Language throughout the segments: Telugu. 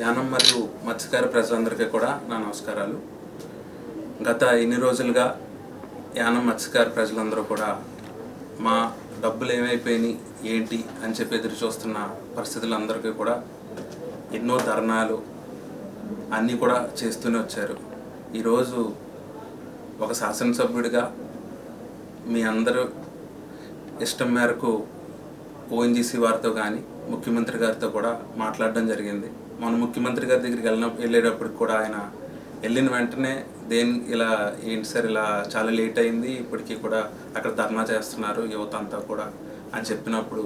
యానం మరియు మత్స్యకార ప్రజలందరికీ కూడా నా నమస్కారాలు. గత ఇన్ని రోజులుగా యానం మత్స్యకార ప్రజలందరూ కూడా మా డబ్బులు ఏమైపోయినాయి ఏంటి అని చెప్పి ఎదురు చూస్తున్న పరిస్థితులందరికీ కూడా ఎన్నో ధర్నాలు అన్నీ కూడా చేస్తూనే వచ్చారు. ఈరోజు ఒక శాసనసభ్యుడిగా మీ అందరూ ఇష్టం మేరకు ఓఎన్జీసీ వారితో కానీ ముఖ్యమంత్రి గారితో కూడా మాట్లాడడం జరిగింది. మన ముఖ్యమంత్రి గారి దగ్గరికి వెళ్ళిన వెళ్ళేటప్పటికి కూడా ఆయన వెళ్ళిన వెంటనే దేని ఇలా ఏంటి సార్ ఇలా చాలా లేట్ అయింది ఇప్పటికీ కూడా అక్కడ ధర్నా చేస్తున్నారు యువత అంతా కూడా అని చెప్పినప్పుడు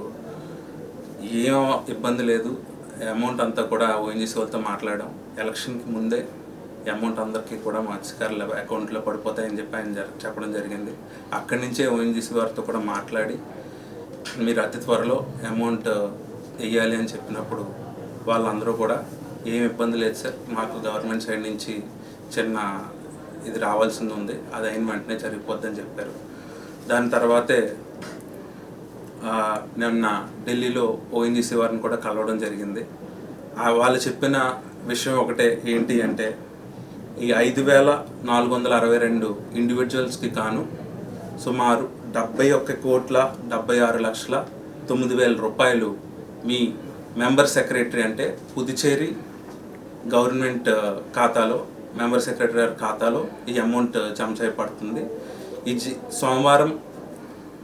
ఏం ఇబ్బంది లేదు. అమౌంట్ అంతా కూడా ఓఎన్జీసీ వాళ్ళతో మాట్లాడాం. ఎలక్షన్కి ముందే అమౌంట్ అందరికీ కూడా మత్స్యకారుల అకౌంట్లో పడిపోతాయని చెప్పి ఆయన చెప్పడం జరిగింది. అక్కడి నుంచే ఓఎన్జీసీ వారితో కూడా మాట్లాడి మీరు అతి త్వరలో అమౌంట్ వెయ్యాలి అని చెప్పినప్పుడు వాళ్ళందరూ కూడా ఏం ఇబ్బంది లేదు సార్ మాకు గవర్నమెంట్ సైడ్ నుంచి చిన్న ఇది రావాల్సింది ఉంది అది అయిన వెంటనే జరిగిపోద్దని చెప్పారు. దాని తర్వాతే నిన్న ఢిల్లీలో ఓఎన్జీసీ వారిని కూడా కలవడం జరిగింది. వాళ్ళు చెప్పిన విషయం ఒకటే ఏంటి అంటే ఈ ఐదు వేల నాలుగు వందల అరవై రెండు ఇండివిజువల్స్కి కాను సుమారు డెబ్బై ఒక్క కోట్ల డెబ్బై ఆరు లక్షల తొమ్మిది వేల రూపాయలు మీ మెంబర్ సెక్రటరీ అంటే పుదుచేరి గవర్నమెంట్ ఖాతాలో మెంబర్ సెక్రటరీ గారి ఖాతాలో ఈ అమౌంట్ జమ చేయబడుతుంది. ఈ జి- సోమవారం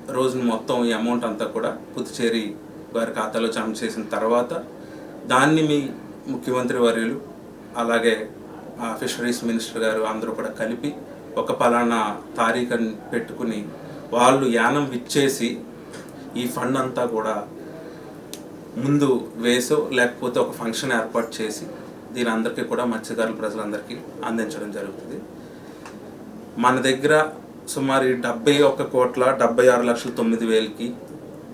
రోజున మొత్తం ఈ అమౌంట్ అంతా కూడా పుదుచేరి వారి ఖాతాలో జమ చేసిన తర్వాత దాన్ని మీ ముఖ్యమంత్రి వర్యులు అలాగే ఫిషరీస్ మినిస్టర్ గారు అందరూ కూడా కలిపి ఒక పలానా తారీఖు పెట్టుకుని వాళ్ళు యానం విచ్చేసి ఈ ఫండ్ అంతా కూడా ముందు వేసో లేకపోతే ఒక ఫంక్షన్ ఏర్పాటు చేసి దీని అందరికీ కూడా మత్స్యకారుల ప్రజలందరికీ అందించడం జరుగుతుంది. మన దగ్గర సుమారు డెబ్బై ఒక్క కోట్ల డెబ్బై ఆరు లక్షల తొమ్మిది వేలకి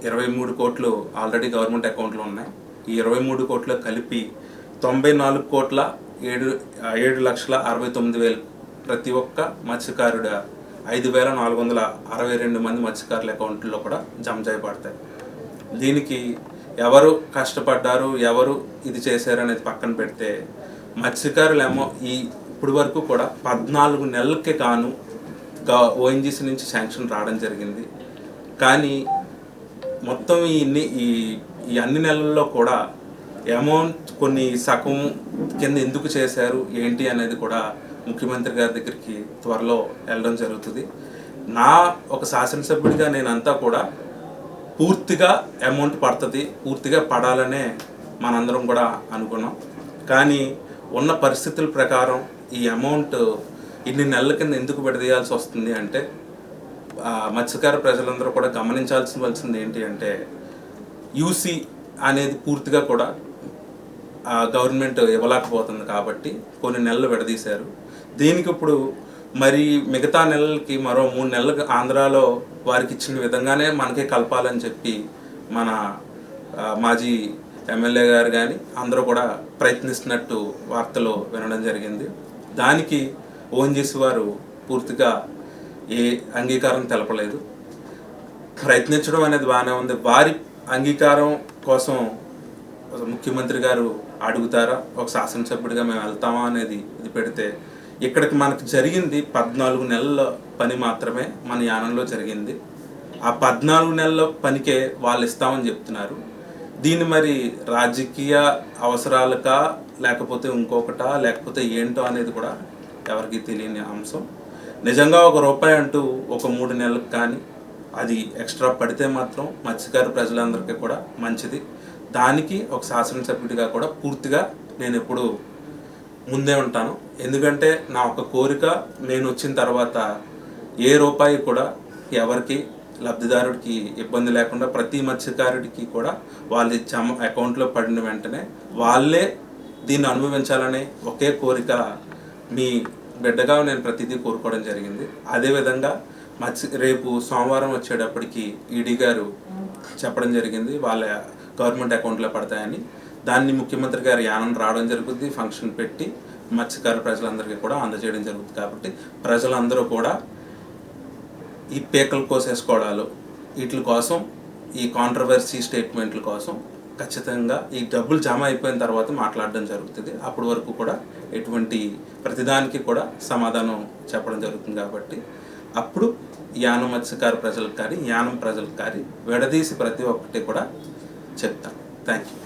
ఇరవై మూడు కోట్లు ఆల్రెడీ గవర్నమెంట్ అకౌంట్లో ఉన్నాయి. ఈ ఇరవై మూడు కోట్లు కలిపి తొంభై నాలుగు కోట్ల ఏడు ఏడు లక్షల అరవై తొమ్మిది వేలు ప్రతి ఒక్క మత్స్యకారుడు ఐదు వేల నాలుగు వందల అరవై రెండు మంది మత్స్యకారుల అకౌంట్లో కూడా జమ చేయబడతాయి. దీనికి ఎవరు కష్టపడ్డారు ఎవరు ఇది చేశారు అనేది పక్కన పెడితే మత్స్యకారులేమో ఈ ఇప్పుడు వరకు కూడా పద్నాలుగు నెలలకే కాను ఓఎన్జీసీ నుంచి శాంక్షన్ రావడం జరిగింది. కానీ మొత్తం ఈ ఇన్ని ఈ ఈ అన్ని నెలల్లో కూడా అమౌంట్ కొన్ని సగం కింద ఎందుకు చేశారు ఏంటి అనేది కూడా ముఖ్యమంత్రి గారి దగ్గరికి త్వరలో వెళ్ళడం జరుగుతుంది. నా ఒక శాసనసభ్యుడిగా నేనంతా కూడా పూర్తిగా అమౌంట్ పడుతుంది పూర్తిగా పడాలనే మనందరం కూడా అనుకున్నాం. కానీ ఉన్న పరిస్థితుల ప్రకారం ఈ అమౌంట్ ఇన్ని నెలల కింద ఎందుకు విడదీయాల్సి వస్తుంది అంటే మత్స్యకార ప్రజలందరూ కూడా గమనించాల్సివలసింది ఏంటి అంటే యూసీ అనేది పూర్తిగా కూడా గవర్నమెంట్ ఇవ్వలేకపోతుంది కాబట్టి కొన్ని నెలలు విడదీశారు. దీనికి ఇప్పుడు మరి మిగతా నెలలకి మరో మూడు నెలలకు ఆంధ్రాలో వారికి ఇచ్చిన విధంగానే మనకే కలపాలని చెప్పి మన మాజీ ఎమ్మెల్యే గారు కానీ అందరూ కూడా ప్రయత్నిస్తున్నట్టు వార్తలు వినడం జరిగింది. దానికి ఓఎన్జీసీ వారు పూర్తిగా ఏ అంగీకారం తెలపలేదు. ప్రయత్నించడం అనేది బాగానే ఉంది. వారి అంగీకారం కోసం ముఖ్యమంత్రి గారు అడుగుతారా? ఒక శాసనసభ్యుడిగా మేము వెళ్తామా అనేది ఇది పెడితే ఇక్కడికి మనకు జరిగింది పద్నాలుగు నెలల పని మాత్రమే మన యానంలో జరిగింది. ఆ పద్నాలుగు నెలల పనికే వాళ్ళు ఇస్తామని చెప్తున్నారు. దీన్ని మరి రాజకీయ అవసరాలకా లేకపోతే ఇంకొకటా లేకపోతే ఏంటో అనేది కూడా ఎవరికి తెలియని అంశం. నిజంగా ఒక రూపాయి అంటూ ఒక మూడు నెలలకు కానీ అది ఎక్స్ట్రా పడితే మాత్రం మత్స్యకారు ప్రజలందరికీ కూడా మంచిది. దానికి ఒక శాసనసభ్యుడిగా కూడా పూర్తిగా నేను ఎప్పుడు ముందే ఉంటాను. ఎందుకంటే నా ఒక కోరిక నేను వచ్చిన తర్వాత ఏ రూపాయి కూడా ఎవరికి లబ్ధిదారుడికి ఇబ్బంది లేకుండా ప్రతి మత్స్యకారుడికి కూడా వాళ్ళ జమ అకౌంట్లో పడిన వెంటనే వాళ్ళే దీన్ని అనుభవించాలనే ఒకే కోరిక మీ బిడ్డగా నేను ప్రతిదీ కోరుకోవడం జరిగింది. అదేవిధంగా మత్స్య రేపు సోమవారం వచ్చేటప్పటికి ఈడీ గారు చెప్పడం జరిగింది. వాళ్ళ గవర్నమెంట్ అకౌంట్లో పడతాయని. దాన్ని ముఖ్యమంత్రి గారి యానం రావడం జరుగుతుంది ఫంక్షన్ పెట్టి మత్స్యకారు ప్రజలందరికీ కూడా అందజేయడం జరుగుతుంది కాబట్టి ప్రజలందరూ కూడా ఈ పేకలు కోసేసుకోవడాలు వీటి కోసం ఈ కాంట్రవర్సీ స్టేట్మెంట్ల కోసం ఖచ్చితంగా ఈ డబ్బులు జమ అయిపోయిన తర్వాత మాట్లాడడం జరుగుతుంది. అప్పటి వరకు కూడా ఎటువంటి ప్రతిదానికి కూడా సమాధానం చెప్పడం జరుగుతుంది కాబట్టి అప్పుడు యానం మత్స్యకార ప్రజలకు కానీ యానం ప్రజలకు కానీ విడదీసి ప్రతి ఒక్కటి కూడా చెప్తాను థ్యాంక్ యూ